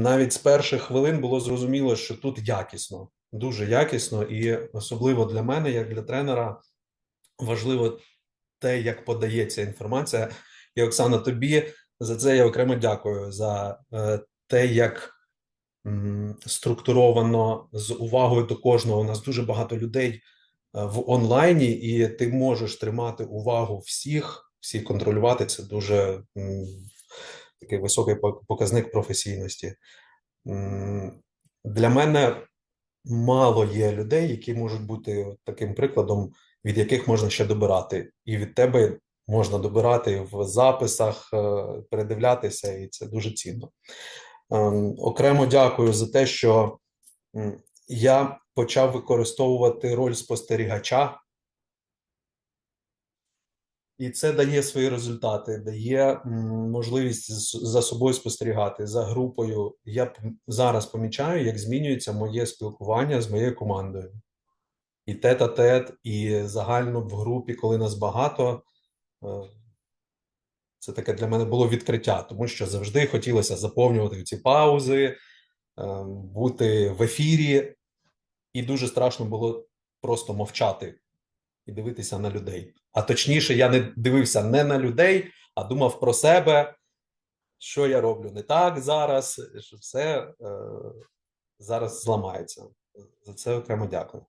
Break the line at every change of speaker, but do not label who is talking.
навіть з перших хвилин було зрозуміло, що тут якісно, дуже якісно, і особливо для мене, як для тренера, важливо те, як подається інформація. І Оксана, тобі за це я окремо дякую за е, те, як структуровано з увагою до кожного. У нас дуже багато людей е, в онлайні, і ти можеш тримати увагу всіх, всіх контролювати. Це дуже такий високий показник професійності. Для мене мало є людей, які можуть бути таким прикладом, від яких можна ще добирати, і від тебе можна добирати в записах, е, передивлятися, і це дуже цінно. Ем, Окремо дякую за те, що я почав використовувати роль спостерігача, і це дає свої результати, дає можливість за собою спостерігати за групою. Я зараз помічаю, як змінюється моє спілкування з моєю командою. І тет-а-тет, і загально в групі, коли нас багато. Е, Це таке для мене було відкриття, тому що завжди хотілося заповнювати ці паузи, е, бути в ефірі, і дуже страшно було просто мовчати і дивитися на людей. А точніше, я не дивився не на людей, а думав про себе, що я роблю не так зараз, що все е, зараз зламається. За це окремо дякую.